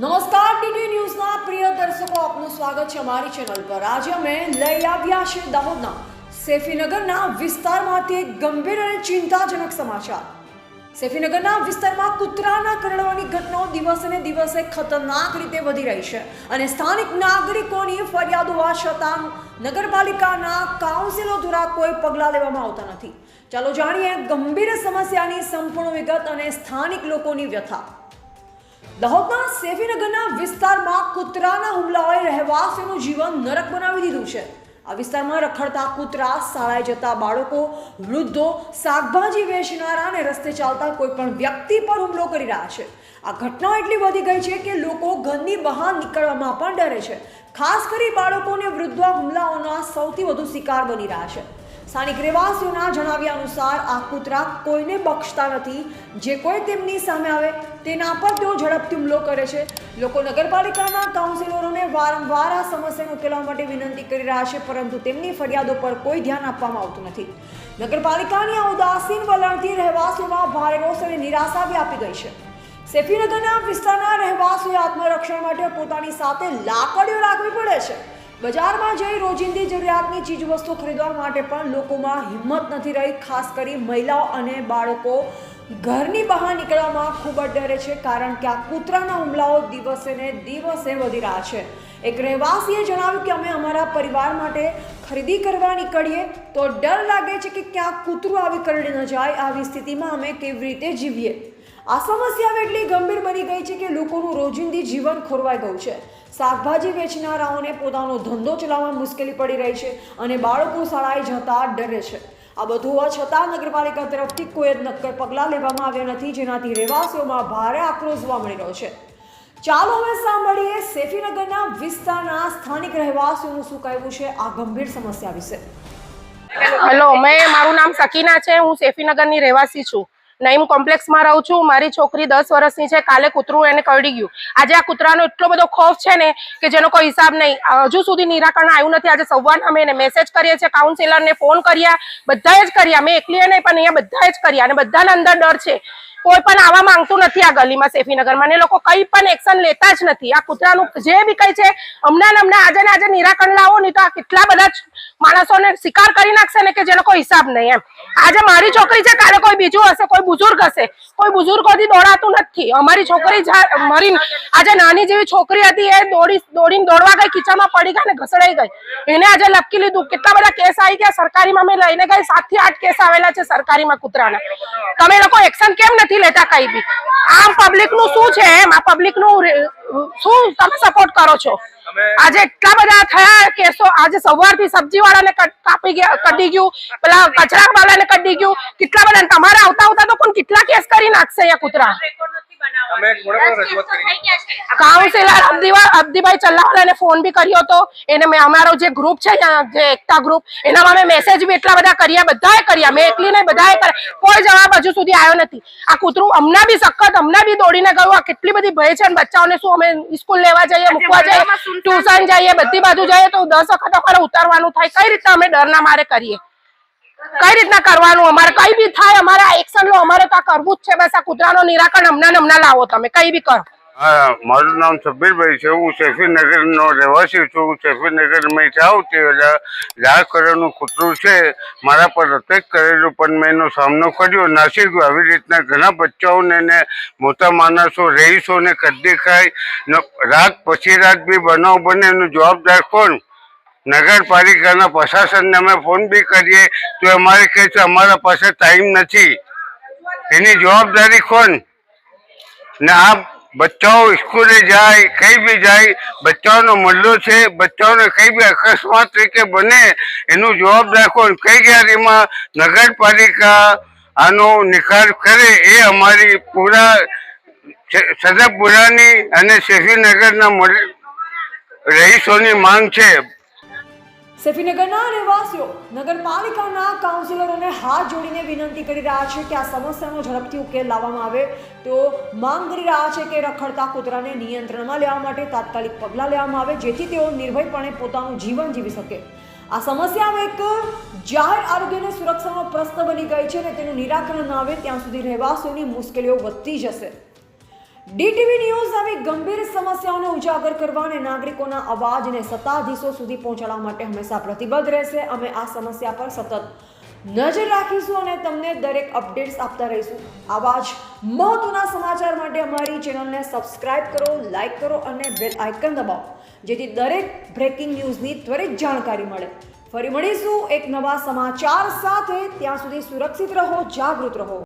નમસ્કાર ડીડી ન્યૂઝના પ્રિય દર્શકો, આપનું સ્વાગત છે અમારી ચેનલ પર. આજે અમે લઈ આવ્યા છે દાહોદના સેફીનગરના વિસ્તારમાંથી એક ગંભીર અને ચિંતાજનક સમાચાર. સેફીનગરના વિસ્તારમાં કૂતરાના કરડવાની ઘટનાઓ દિવસે ને દિવસે ખતરનાક રીતે વધી રહી છે અને સ્થાનિક નાગરિકોની ફરિયાદ હોવા છતાં નગરપાલિકાના કાઉન્સિલો દ્વારા કોઈ પગલાં લેવામાં આવતા નથી. ચાલો જાણીએ ગંભીર સમસ્યાની સંપૂર્ણ વિગત અને સ્થાનિક લોકોની વ્યથા. દાહોદના સેફીનગરના વિસ્તારમાં કૂતરાના હુમલાઓએ રહેવાસીનું જીવન નરક બનાવી દીધું છે. આ વિસ્તારમાં રખડતા કૂતરા શાળાએ જતા બાળકો, વૃદ્ધો, શાકભાજી વેચનારા અને રસ્તે ચાલતા કોઈપણ વ્યક્તિ પર હુમલો કરી રહ્યા છે. આ ઘટનાઓ એટલી વધી ગઈ છે કે લોકો ઘરની બહાર નીકળવામાં પણ ડરે છે. ખાસ કરી બાળકો અને વૃદ્ધો હુમલાઓના સૌથી વધુ શિકાર બની રહ્યા છે. સ્થાનિક રહેવાસીઓના જણાવ્યા અનુસાર આ કૂતરા કોઈને બક્ષતા નથી. જે કોઈ તેમની સામે આવે તેના પર તેઓ ઝડપથી હુમલો કરે છે. લોકો નગરપાલિકાના કાઉન્સિલરોને વારંવાર આ સમસ્યાને ઉકેલવા માટે વિનંતી કરી રહ્યા છે, પરંતુ તેમની ફરિયાદો પર કોઈ ધ્યાન આપવામાં આવતું નથી. નગરપાલિકાની આ ઉદાસીન વલણથી રહેવાસીઓમાં ભારે રોષ અને નિરાશા વ્યાપી ગઈ છે. સેફીનગરના વિસ્તારના રહેવાસીઓએ આત્મરક્ષણ માટે પોતાની સાથે લાકડીઓ રાખવી પડે છે. બજારમાં જઈ રોજિંદી જરૂરિયાતની ચીજવસ્તુ ખરીદવા માટે પણ લોકોમાં હિંમત નથી રહી, ખાસ કરી મહિલાઓ અને બાળકો. ઘરની બહાર નીકળવામાં ખૂબ જ ડરે છે, કારણ કે આ કૂતરાના હુમલાઓ દિવસે ને દિવસે વધી રહ્યા છે. એક રહેવાસીએ જણાવ્યું કે અમે અમારા પરિવાર માટે ખરીદી કરવા નીકળીએ, તો ડર લાગે છે કે ક્યાંક કૂતરું આવી કરડી ન જાય, આવી સ્થિતિમાં અમે કેવી રીતે જીવીએ? આ સમસ્યા એટલી ગંભીર બની ગઈ છે કે લોકોનું રોજિંદી જીવન ખોરવાઈ ગયું છે. શાકભાજી વેચનારાઓને પોતાનો ધંધો ચલાવવામાં મુશ્કેલી પડી રહી છે અને બાળકો શાળાએ જતા ડરે છે. આ બધું હોવા છતાં નગરપાલિકા તરફથી કોઈ જ નક્કર પગલાં લેવામાં આવ્યા નથી, જેનાથી રહેવાસીઓમાં ભારે આક્રોશ જોવા મળી રહ્યો છે. ચાલો હવે સાંભળીએ સેફીનગરના વિસ્તારના સ્થાનિક રહેવાસીઓનું શું કહેવું છે આ ગંભીર સમસ્યા વિશે. હેલો મેં, મારું નામ સકીના છે, હું સેફીનગરની રહેવાસી છું. નઈમ કોમ્પ્લેક્સમાં રહું છું. મારી છોકરી દસ વર્ષની છે, કાલે કૂતરું એને કરડી ગયું. આજે આ કૂતરાનો એટલો બધો ખોફ છે ને કે જેનો કોઈ હિસાબ નહીં. હજુ સુધી નિરાકરણ આવ્યું નથી. આજે સવારના અમે એને મેસેજ કરીએ છીએ કાઉન્સિલરને ફોન કર્યા, બધાએ જ કર્યા. મેં એકલીએ નહીં પણ અહીંયા બધાએ જ કર્યા અને બધાના અંદર ડર છે. કોઈ પણ આવવા માંગતું નથી આ ગલીમાં સેફીનગરમાં ને લોકો કઈ પણ એક્શન લેતા જ નથી. આ કૂતરાનું જે બી કઈ છે, હમણાં હમણાં આજે ને આજે નિરાકરણ લાવો નહીં તો આ કેટલા બધા માણસોને શિકાર કરી નાખશે ને કે જે લોકો હિસાબ નહીં એમ. આજે મારી છોકરી છે, કાલે કોઈ બીજું હશે, કોઈ બુઝુર્ગ હશે. કોઈ બુઝુર્ગોથી દોડાતું નથી. અમારી છોકરી મરી આજે નાની જેવી છોકરી હતી, એ દોડી દોડીને દોડવા ગઈ, ખીચામાં પડી ગઈ ને ઘસડાઈ ગઈ. એને આજે લપકી લીધું. કેટલા બધા કેસ આવી ગયા સરકારીમાં. મેં લઈને ગઈ સાતથી આઠ કેસ આવેલા છે સરકારીમાં કૂતરાના. તમે લોકો એક્શન કેમ નથી લેતા કઈ બી. આમ પબ્લિકનું શું છે એમ? આ પબ્લિકનું શું તમે સપોર્ટ કરો છો? આજે એટલા બધા થયા કેસો આજે સવારથી સબ્જી વાળાને કાપી ગયા કટી ગયું પેલા કચરા વાળાને કટી ગયું. કેટલા બધા તમારે આવતા આવતા તો પણ કેટલા કેસ કરી નાખશે અહીંયા કૂતરા? અમે કાઉન્સિલર અબ્દીવા અબ્દીભાઈ ચલ્લાવાલાને ફોન બી કર્યો હતો. એને મેં અમારો જે ગ્રુપ છે જે એકતા ગ્રુપ એનામાં મેં મેસેજ બી એટલા બધા કર્યા બધાએ કર્યા. મેં એકલી નહીં બધાએ કર્યા. કોઈ જવાબ હજુ સુધી આવ્યો નથી. આ કૂતરું હમણાં બી સખત હમણાં બી દોડીને ગયું. આ કેટલી બધી ભય છે અને બચ્ચાઓને શું અમે સ્કૂલ લેવા જઈએ મૂકવા જઈએ ટ્યુશન જઈએ બધી બાજુ જઈએ તો દસ વખત અમારે ઉતારવાનું થાય. કઈ રીતે અમે ડરના મારે કરીએ? કઈ રીતના કરવાનું? અમારે કઈ બી થાય, અમારે આ એક્શન લો, અમારે તો કરવું જ છે બસ, આ કૂતરાનો નિરાકરણ હમણાં હમણાં લાવો તમે, કઈ બી કરો. મારું નામ સબીરભાઈ છે, હું શેફીનગરનો રહેવાસી છું, હું શેફીનગરમાં જાઉં તે લાલ કલરનું કૂતરું છે, મારા પર અટેક કરેલું, પણ મેં એનો સામનો કર્યો, નાસી ગયો. આવી રીતના ઘણા બચ્ચાઓને ને મોટા માણસો, રહીશોને કદી ખાય ન- રાત પછી રાત બી બનાવ બને એનું જવાબદાર કોણ નગરપાલિકાના પ્રશાસનને અમે ફોન બી કરીએ, તો અમારે કહે છે, અમારા પાસે ટાઈમ નથી. એની જવાબદારી કોણ? ને આ બચ્ચાઓ સ્કૂલે જાય, કઈ બી જાય, બચ્ચાઓનો મલ્લો છે, બચ્ચાઓને કઈ બી અકસ્માત તરીકે બને, એનું જવાબદાર કોણ? કઈ ગાડીમાં નગરપાલિકા આનો નિકાલ કરે, એ અમારી પૂરા સદબપુરાની અને શેફીનગરના રહીશોની માંગ છે. સેફીનગરના રહેવાસીઓ નગરપાલિકાના કાઉન્સિલરોને હાથ જોડીને વિનંતી કરી રહ્યા છે કે આ સમસ્યાનો ઝડપથી ઉકેલ લાવવામાં આવે. તો માંગ કરી રહ્યા છે કે રખડતા કૂતરાને નિયંત્રણમાં લેવા માટે તાત્કાલિક પગલાં લેવામાં આવે, જેથી તેઓ નિર્ભયપણે પોતાનું જીવન જીવી શકે. આ સમસ્યા એક જાહેર આરોગ્યને સુરક્ષાનો પ્રશ્ન બની ગઈ છે અને તેનું નિરાકરણ ન આવે, ત્યાં સુધી રહેવાસીઓની મુશ્કેલીઓ વધતી જશે. ડીટીવી ન્યૂઝ આવી ગંભીર સમસ્યાઓને ઉજાગર કરવા અને નાગરિકોના અવાજને સત્તાધીશો સુધી પહોંચાડવા માટે હંમેશા પ્રતિબદ્ધ રહેશે. અમે આ સમસ્યા પર સતત નજર રાખીશું અને તમને દરેક અપડેટ્સ આપતા રહીશું. આવા જ મહત્વના સમાચાર માટે અમારી ચેનલને સબસ્ક્રાઇબ કરો, લાઇક કરો અને બેલ આઇકન દબાવો, જેથી દરેક બ્રેકિંગ ન્યૂઝની ત્વરિત જાણકારી મળે. ફરી મળીશું એક નવા સમાચાર સાથે. ત્યાં સુધી સુરક્ષિત રહો, જાગૃત રહો.